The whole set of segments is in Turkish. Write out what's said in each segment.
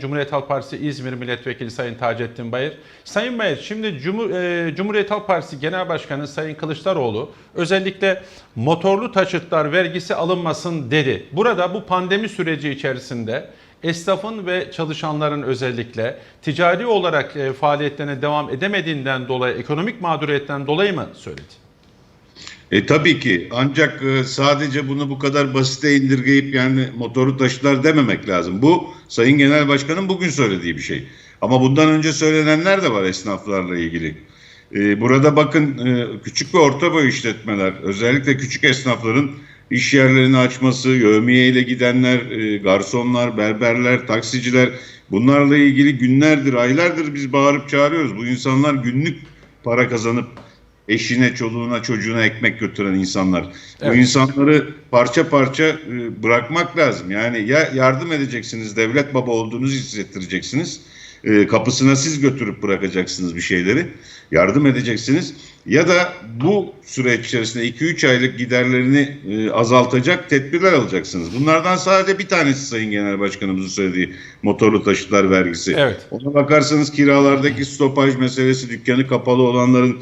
Cumhuriyet Halk Partisi İzmir Milletvekili Sayın Taceddin Bayır. Sayın Bayır, şimdi Cumhur, e, Cumhuriyet Halk Partisi Genel Başkanı Sayın Kılıçdaroğlu özellikle motorlu taşıtlar vergisi alınmasın dedi. Burada bu pandemi süreci içerisinde esnafın ve çalışanların özellikle ticari olarak e, faaliyetlerine devam edemediğinden dolayı, ekonomik mağduriyetten dolayı mı söyledi? E tabii ki ancak e, sadece bunu bu kadar basite indirgeyip yani motoru taşıtlar dememek lazım. Bu Sayın Genel Başkan'ın bugün söylediği bir şey. Ama bundan önce söylenenler de var esnaflarla ilgili. E, burada bakın e, küçük ve orta boy işletmeler özellikle küçük esnafların iş yerlerini açması, yövmiye ile gidenler, e, garsonlar, berberler, taksiciler bunlarla ilgili günlerdir, aylardır biz bağırıp çağırıyoruz. Bu insanlar günlük para kazanıp eşine, çoluğuna, çocuğuna ekmek götüren insanlar. Evet. Bu insanları parça parça e, bırakmak lazım. Yani ya yardım edeceksiniz, devlet baba olduğunuzu hissettireceksiniz. E, kapısına siz götürüp bırakacaksınız bir şeyleri. Yardım edeceksiniz. Ya da bu süreç içerisinde 2-3 aylık giderlerini e, azaltacak tedbirler alacaksınız. Bunlardan sadece bir tanesi Sayın Genel Başkanımızın söylediği motorlu taşıtlar vergisi. Evet. Ona bakarsanız kiralardaki stopaj meselesi, dükkanı kapalı olanların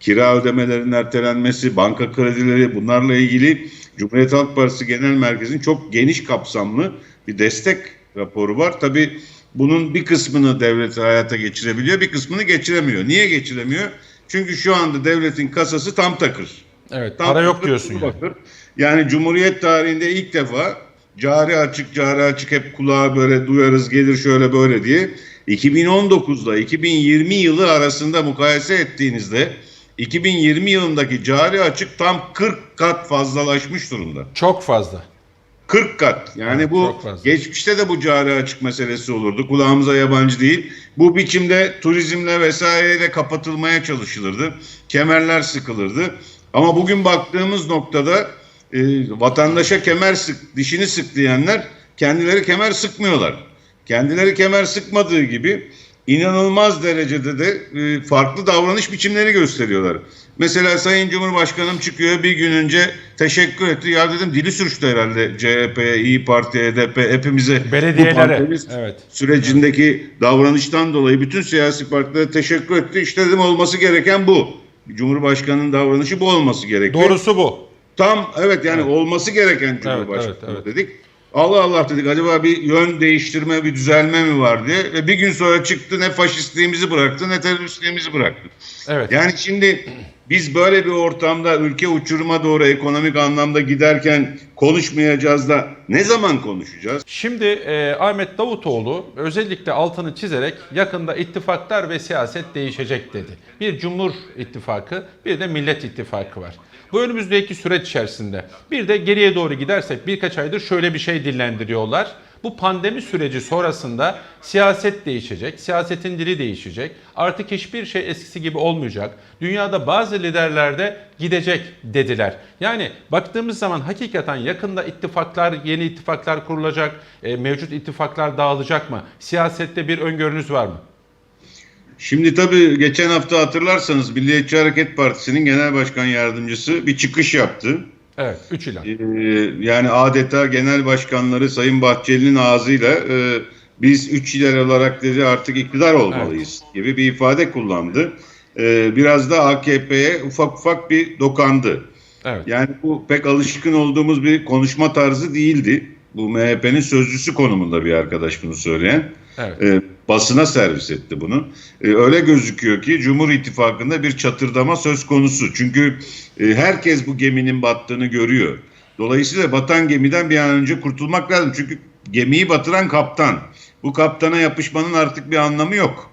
kira ödemelerinin ertelenmesi, banka kredileri bunlarla ilgili Cumhuriyet Halk Partisi Genel Merkezi'nin çok geniş kapsamlı bir destek raporu var. Tabii bunun bir kısmını devlet hayata geçirebiliyor, bir kısmını geçiremiyor. Niye geçiremiyor? Çünkü şu anda devletin kasası tam takır. Evet, Tam para yok diyorsun yani. bakır. Yani Cumhuriyet tarihinde ilk defa cari açık cari açık hep kulağa böyle duyarız gelir şöyle böyle diye 2019'da 2020 yılı arasında mukayese ettiğinizde 2020 yılındaki cari açık tam 40 kat fazlalaşmış durumda. Çok fazla. 40 kat. Yani Evet, bu geçmişte de bu cari açık meselesi olurdu. Kulağımıza yabancı değil. Bu biçimde turizmle vesaireyle kapatılmaya çalışılırdı. Kemerler sıkılırdı. Ama bugün baktığımız noktada e, vatandaşa kemer sık, dişini sık diyenler kendileri kemer sıkmıyorlar. Kendileri kemer sıkmadığı gibi inanılmaz derecede de e, farklı davranış biçimleri gösteriyorlar. Mesela Sayın Cumhurbaşkanım çıkıyor bir gün önce teşekkür etti. Ya dedim dili sürçtü herhalde CHP'ye, İyi Parti'ye, HDP hepimize. bu Belediyelere. pandemi Evet. sürecindeki davranıştan dolayı bütün siyasi partilere teşekkür etti. İşte dedim olması gereken bu. Cumhurbaşkanının davranışı bu olması gerekiyor. Doğrusu bu. Tam evet yani olması gereken Cumhurbaşkanı evet, evet. dedik. Allah Allah dedik acaba bir yön değiştirme, bir düzelme mi var diye. Ve bir gün sonra çıktı ne faşistliğimizi bıraktı ne teröristliğimizi bıraktı. Evet. Yani şimdi biz böyle bir ortamda ülke uçuruma doğru ekonomik anlamda giderken konuşmayacağız da ne zaman konuşacağız? Şimdi e, Ahmet Davutoğlu özellikle altını çizerek yakında ittifaklar ve siyaset değişecek dedi. Bir Cumhur İttifakı bir de Millet İttifakı var. Bu önümüzdeki süreç içerisinde bir de geriye doğru gidersek birkaç aydır şöyle bir şey dillendiriyorlar. Bu pandemi süreci sonrasında siyaset değişecek, siyasetin dili değişecek. Artık hiçbir şey eskisi gibi olmayacak. Dünyada bazı liderler de gidecek dediler. Yani baktığımız zaman hakikaten yakında ittifaklar, yeni ittifaklar kurulacak, e, mevcut ittifaklar dağılacak mı? Siyasette bir öngörünüz var mı? Şimdi tabii geçen hafta hatırlarsanız Milliyetçi Hareket Partisi'nin genel başkan yardımcısı bir çıkış yaptı. Evet, 3 ilan. Ee, yani adeta genel başkanları Sayın Bahçeli'nin ağzıyla e, biz üç lider olarak dedi artık iktidar olmalıyız gibi bir ifade kullandı. Ee, biraz da AKP'ye ufak ufak bir dokandı. Evet. Yani bu pek alışkın olduğumuz bir konuşma tarzı değildi. Bu MHP'nin sözcüsü konumunda bir arkadaş bunu söyleyen. Evet. E, basına servis etti bunu. E, öyle gözüküyor ki Cumhur İttifakı'nda bir çatırdama söz konusu. Çünkü e, herkes bu geminin battığını görüyor. Dolayısıyla batan gemiden bir an önce kurtulmak lazım. Çünkü gemiyi batıran kaptan. Bu kaptana yapışmanın artık bir anlamı yok.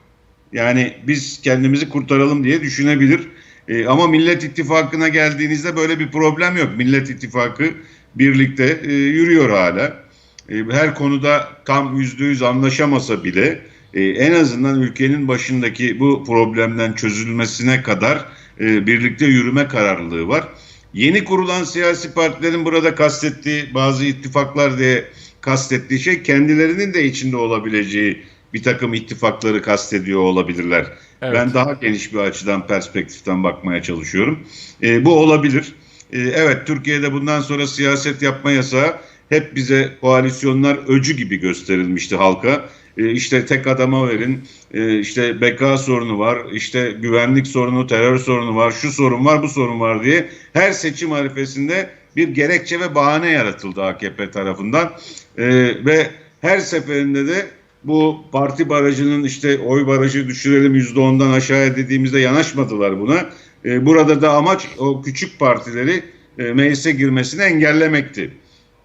Yani biz kendimizi kurtaralım diye düşünebilir. E, ama Millet İttifakı'na geldiğinizde böyle bir problem yok. Millet İttifakı birlikte e, yürüyor hala. E, her konuda tam yüzde yüz anlaşamasa bile e, en azından ülkenin başındaki bu problemden çözülmesine kadar e, birlikte yürüme kararlılığı var. Yeni kurulan siyasi partilerin burada kastettiği bazı ittifaklar diye kastettiği şey kendilerinin de içinde olabileceği bir takım ittifakları kastediyor olabilirler. Evet. Ben daha geniş bir açıdan perspektiften bakmaya çalışıyorum. E, bu olabilir. E, evet Türkiye'de bundan sonra siyaset yapma yasağı hep bize koalisyonlar öcü gibi gösterilmişti halka. E, işte tek adama verin, e, işte beka sorunu var, işte güvenlik sorunu, terör sorunu var, şu sorun var, bu sorun var diye her seçim harifesinde bir gerekçe ve bahane yaratıldı AKP tarafından. E, ve her seferinde de bu parti barajının işte oy barajı düşürelim %10'dan aşağıya dediğimizde yanaşmadılar buna. E, burada da amaç o küçük partileri e, meclise girmesini engellemekti.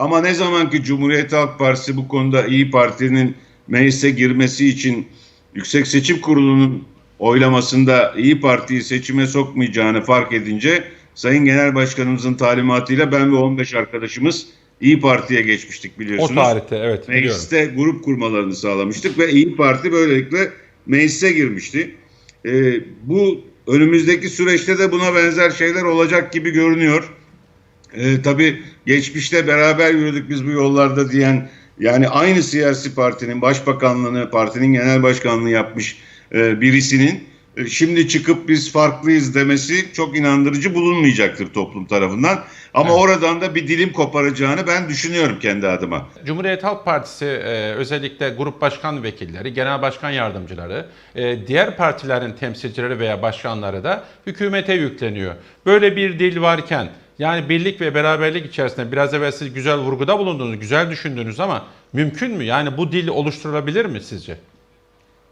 Ama ne zaman ki Cumhuriyet Halk Partisi bu konuda İyi Parti'nin meclise girmesi için Yüksek Seçim Kurulu'nun oylamasında İyi Parti'yi seçime sokmayacağını fark edince Sayın Genel Başkanımızın talimatıyla ben ve 15 arkadaşımız İyi Parti'ye geçmiştik O biliyorsunuz. tarihte evet biliyorum. Mecliste grup kurmalarını sağlamıştık ve İyi Parti böylelikle meclise girmişti. Ee, bu önümüzdeki süreçte de buna benzer şeyler olacak gibi görünüyor. Ee, tabii geçmişte beraber yürüdük biz bu yollarda diyen yani aynı siyasi partinin başbakanlığını, partinin genel başkanlığını yapmış e, birisinin e, şimdi çıkıp biz farklıyız demesi çok inandırıcı bulunmayacaktır toplum tarafından. Ama Evet. oradan da bir dilim koparacağını ben düşünüyorum kendi adıma. Cumhuriyet Halk Partisi e, özellikle grup başkan vekilleri, genel başkan yardımcıları, e, diğer partilerin temsilcileri veya başkanları da hükümete yükleniyor. Böyle bir dil varken yani birlik ve beraberlik içerisinde biraz evvel siz güzel vurguda bulundunuz, güzel düşündünüz ama mümkün mü? Yani bu dil oluşturulabilir mi sizce?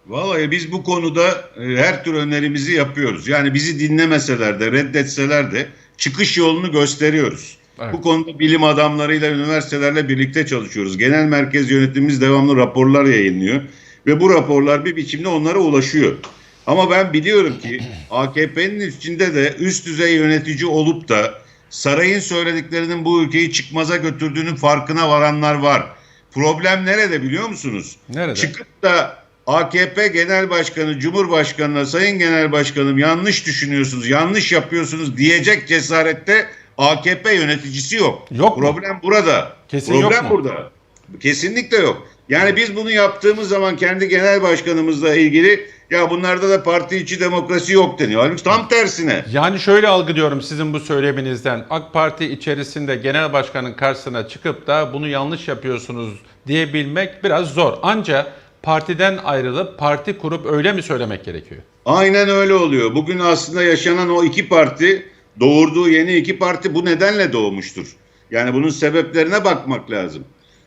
Vallahi biz bu konuda e, her tür önerimizi yapıyoruz. Yani bizi dinlemeseler de reddetseler de çıkış yolunu gösteriyoruz. Evet. Bu konuda bilim adamlarıyla, üniversitelerle birlikte çalışıyoruz. Genel merkez yönetimimiz devamlı raporlar yayınlıyor. Ve bu raporlar bir biçimde onlara ulaşıyor. Ama ben biliyorum ki AKP'nin içinde de üst düzey yönetici olup da sarayın söylediklerinin bu ülkeyi çıkmaza götürdüğünün farkına varanlar var. Problem nerede biliyor musunuz? Nerede? Çıkıp da AKP Genel Başkanı, Cumhurbaşkanı'na Sayın Genel Başkanım yanlış düşünüyorsunuz, yanlış yapıyorsunuz diyecek cesarette AKP yöneticisi yok. Yok mu? Problem burada. Kesin Problem yok mu? burada. Kesinlikle yok. Yani biz bunu yaptığımız zaman kendi genel başkanımızla ilgili ya bunlarda da parti içi demokrasi yok deniyor. Halbuki tam tersine. Yani şöyle algılıyorum sizin bu söyleminizden. AK Parti içerisinde genel başkanın karşısına çıkıp da bunu yanlış yapıyorsunuz diyebilmek biraz zor. Ancak partiden ayrılıp parti kurup öyle mi söylemek gerekiyor? Aynen öyle oluyor. Bugün aslında yaşanan o iki parti, doğurduğu yeni iki parti bu nedenle doğmuştur. Yani bunun sebeplerine bakmak lazım.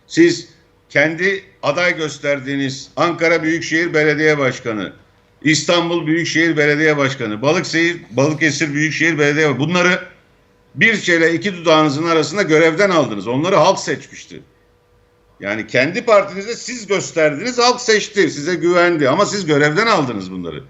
Siz kendi aday gösterdiğiniz Ankara Büyükşehir Belediye Başkanı, İstanbul Büyükşehir Belediye Başkanı, Balıkesir, Balıkesir Büyükşehir Belediye Başkanı bunları bir şeyle iki dudağınızın arasında görevden aldınız. Onları halk seçmişti. Yani kendi partinizde siz gösterdiniz, halk seçti, size güvendi ama siz görevden aldınız bunları.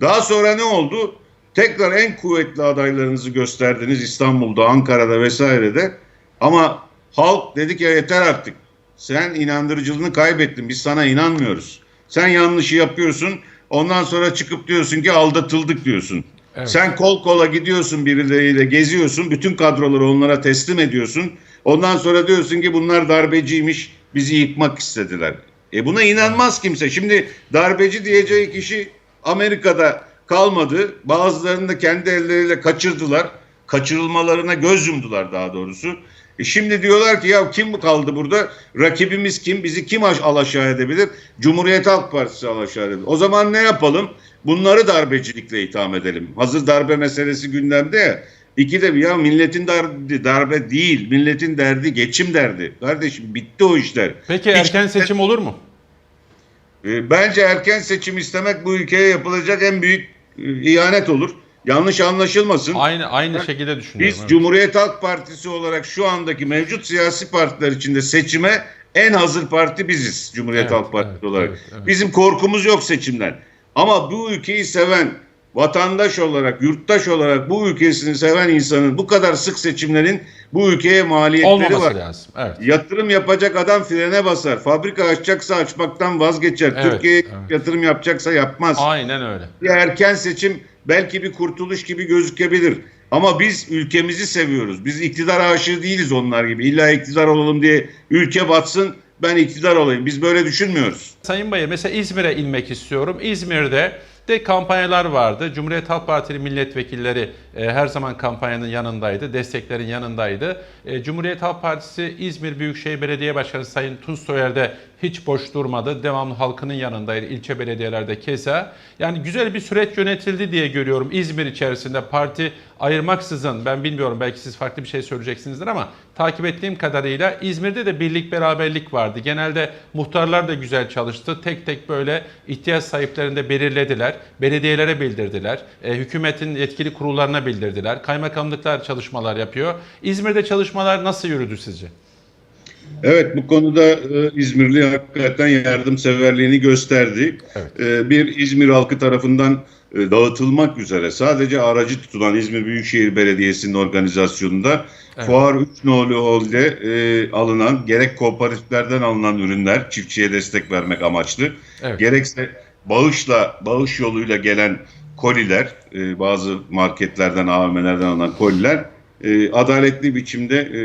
Daha sonra ne oldu? Tekrar en kuvvetli adaylarınızı gösterdiniz İstanbul'da, Ankara'da vesairede. Ama halk dedi ki yeter artık. Sen inandırıcılığını kaybettin. Biz sana inanmıyoruz. Sen yanlışı yapıyorsun. Ondan sonra çıkıp diyorsun ki aldatıldık diyorsun. Evet. Sen kol kola gidiyorsun birileriyle geziyorsun. Bütün kadroları onlara teslim ediyorsun. Ondan sonra diyorsun ki bunlar darbeciymiş. Bizi yıkmak istediler. E buna inanmaz kimse. Şimdi darbeci diyeceği kişi Amerika'da kalmadı. Bazılarını da kendi elleriyle kaçırdılar. Kaçırılmalarına göz yumdular daha doğrusu. E şimdi diyorlar ki ya kim kaldı burada? Rakibimiz kim? Bizi kim aş- alaşağı edebilir? Cumhuriyet Halk Partisi alaşağı edebilir. O zaman ne yapalım? Bunları darbecilikle itham edelim. Hazır darbe meselesi gündemde ya. İki de ya milletin derdi darbe değil. Milletin derdi geçim derdi. Kardeşim bitti o işler. Peki Hiç- erken seçim olur mu? e, Bence erken seçim istemek bu ülkeye yapılacak en büyük e, ihanet olur. Yanlış anlaşılmasın. Aynı aynı şekilde düşünüyorum. Biz evet. Cumhuriyet Halk Partisi olarak şu andaki mevcut siyasi partiler içinde seçime en hazır parti biziz Cumhuriyet Evet, Halk Partisi evet, olarak. evet, evet. Bizim korkumuz yok seçimden. Ama bu ülkeyi seven vatandaş olarak, yurttaş olarak bu ülkesini seven insanın bu kadar sık seçimlerin bu ülkeye maliyetleri Olmaması var. lazım. Evet. Yatırım yapacak adam frene basar. Fabrika açacaksa açmaktan vazgeçer. Evet, Türkiye'ye evet. yatırım yapacaksa yapmaz. Aynen öyle. Bir erken seçim belki bir kurtuluş gibi gözükebilir. Ama biz ülkemizi seviyoruz. Biz iktidar aşığı değiliz onlar gibi. İlla iktidar olalım diye ülke batsın ben iktidar olayım. Biz böyle düşünmüyoruz. Sayın Bayır mesela İzmir'e inmek istiyorum. İzmir'de de kampanyalar vardı. Cumhuriyet Halk Partili milletvekilleri e, her zaman kampanyanın yanındaydı, desteklerin yanındaydı. E, Cumhuriyet Halk Partisi İzmir Büyükşehir Belediye Başkanı Sayın Tuz Soyer de hiç boş durmadı. Devamlı halkının yanındaydı, ilçe belediyelerde keza. Yani güzel bir süreç yönetildi diye görüyorum İzmir içerisinde parti ayırmaksızın. Ben bilmiyorum belki siz farklı bir şey söyleyeceksinizdir ama takip ettiğim kadarıyla İzmir'de de birlik beraberlik vardı. Genelde muhtarlar da güzel çalıştı. Tek tek böyle ihtiyaç sahiplerini de belirlediler. Belediyelere bildirdiler. E, hükümetin yetkili kurullarına bildirdiler. Kaymakamlıklar çalışmalar yapıyor. İzmir'de çalışmalar nasıl yürüdü sizce? Evet bu konuda e, İzmirli hakikaten yardımseverliğini gösterdi. Evet. E, bir İzmir halkı tarafından e, dağıtılmak üzere sadece aracı tutulan İzmir Büyükşehir Belediyesi'nin organizasyonunda Evet. Fuar 3 nolu holde e, alınan gerek kooperatiflerden alınan ürünler çiftçiye destek vermek amaçlı Evet. gerekse bağışla bağış yoluyla gelen koliler e, bazı marketlerden AVM'lerden alınan koliler e, adaletli biçimde e,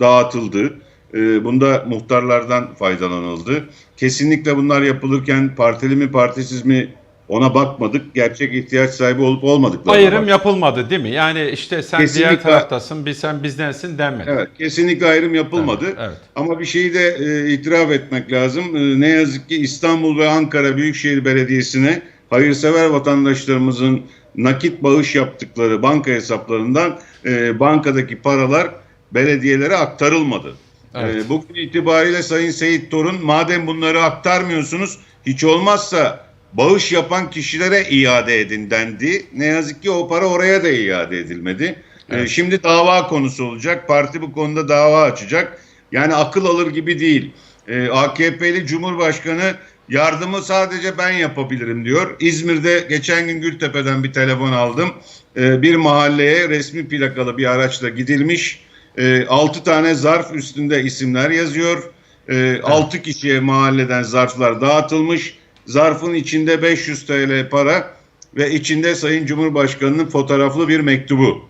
dağıtıldı. E, bunda muhtarlardan faydalanıldı. Kesinlikle bunlar yapılırken partili mi partisiz mi ona bakmadık. Gerçek ihtiyaç sahibi olup olmadıklarına Ayrım baktık. yapılmadı değil mi? Yani işte sen diğer Kesinlikle. taraftasın, biz sen bizdensin denmedi. Evet, kesinlikle ayrım yapılmadı. Evet, evet. Ama bir şeyi de e, itiraf etmek lazım. E, ne yazık ki İstanbul ve Ankara Büyükşehir Belediyesi'ne hayırsever vatandaşlarımızın nakit bağış yaptıkları banka hesaplarından e, bankadaki paralar belediyelere aktarılmadı. Evet. E, bugün itibariyle Sayın Seyit Torun madem bunları aktarmıyorsunuz hiç olmazsa bağış yapan kişilere iade edin dendi. Ne yazık ki o para oraya da iade edilmedi. E, Evet. şimdi dava konusu olacak. Parti bu konuda dava açacak. Yani akıl alır gibi değil. E, AKP'li Cumhurbaşkanı yardımı sadece ben yapabilirim diyor. İzmir'de geçen gün Gültepe'den bir telefon aldım. E, bir mahalleye resmi plakalı bir araçla gidilmiş. E, 6 tane zarf üstünde isimler yazıyor. E, 6 kişiye mahalleden zarflar dağıtılmış. Zarfın içinde 500 TL para ve içinde Sayın Cumhurbaşkanı'nın fotoğraflı bir mektubu.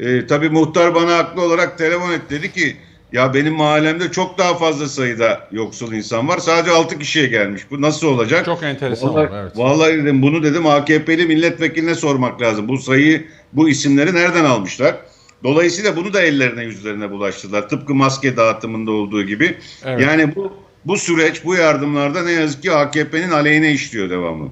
E, tabii muhtar bana haklı olarak telefon et dedi ki ya benim mahallemde çok daha fazla sayıda yoksul insan var. Sadece 6 kişiye gelmiş. Bu nasıl olacak? Çok enteresan Vallahi, oldu, evet. vallahi dedim bunu dedim AKP'li milletvekiline sormak lazım. Bu sayıyı, bu isimleri nereden almışlar? Dolayısıyla bunu da ellerine yüzlerine bulaştırdılar. Tıpkı maske dağıtımında olduğu gibi. Evet. Yani bu bu süreç, bu yardımlarda ne yazık ki AKP'nin aleyhine işliyor devamlı.